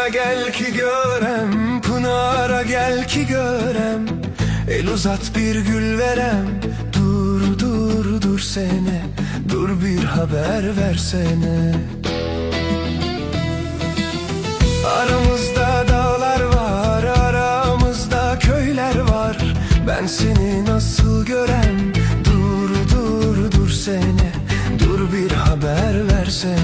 Pınara gel ki görem Pınara gel ki görem. El uzat bir gül verem Dur dur dur sene. Dur bir haber versene. Aramızda dağlar var Aramızda köyler var. Ben seni nasıl görem? Dur dur dur sene. Dur bir haber versene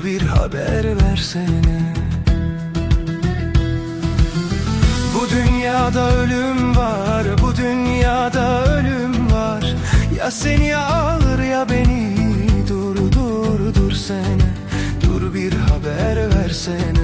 Dur bir haber versene. Bu dünyada ölüm var, bu dünyada ölüm var. Ya seni alır ya beni Dur dur dur sene. Dur bir haber versene